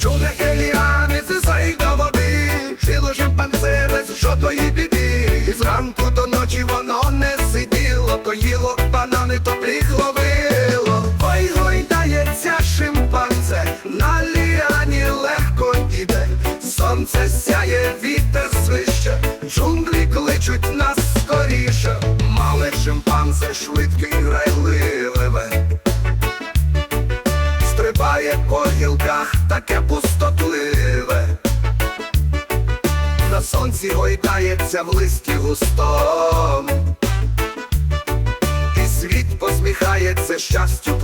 джунглях еліани зисають до води, жило шимпанзе без жодної біди. І зранку до ночі воно не сиділо, то їло банани, то пліг ловило. Ой, гойдається шимпанзе, на ліані легко іде. Сонце сяє, вітер свище, джунглі кличуть нас скоріше. Мале шимпанзе швидкий грайливе. Гілках, таке пустотливе. На сонці гойдається в листі густом. І світ посміхається щастю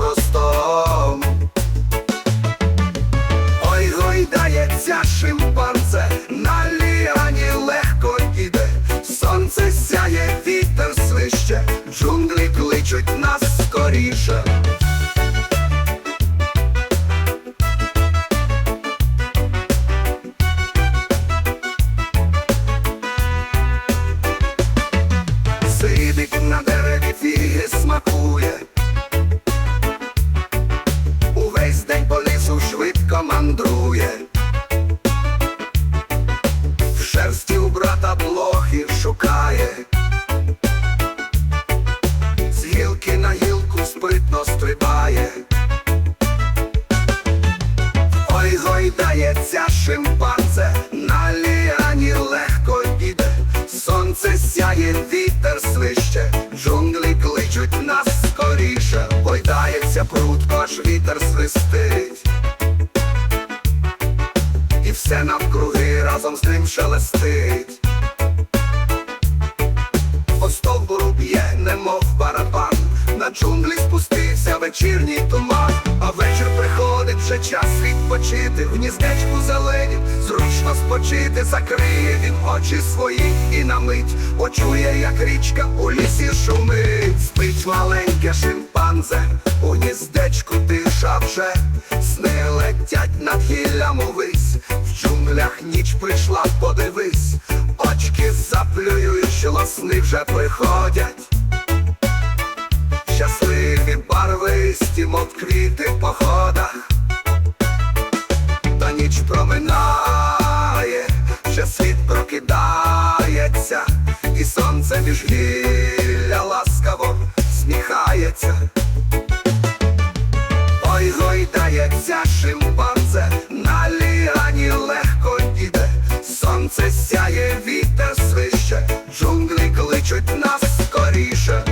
гойдається шимпанзе, на ліані легко іде, сонце сяє, вітер свище, джунглі кличуть нас скоріше, гойдається прудко, аж вітер свистить. І все навкруги разом з ним шелестить. По стовбуру б'є, немов барабан, на джунглі спустився вечірній туман, а вечір приходить вже час відпочити, в гніздечку зелені, зручно спочити, закриє він очі свої і на мить почує, як річка у лісі шумить, спить маленьке шимпанзе, у гніздечку тиша вже, сни летять над гіллям увись, в джунглях ніч прийшла, подивись, очки заплюють, сни вже приходять. Щасливі барвисті, мов квіти в сонце між гілля ласкаво сміхається. Ой, гойдається шимпанзе, на ліані легко іде, сонце сяє, вітер свище, джунглі кличуть нас скоріше.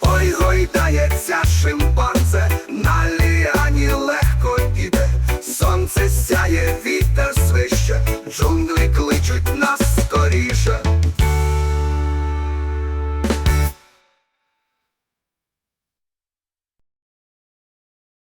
Ой, гойдається шимпанзе, на ліані легко піде, сонце сяє, вітер свище, джунглі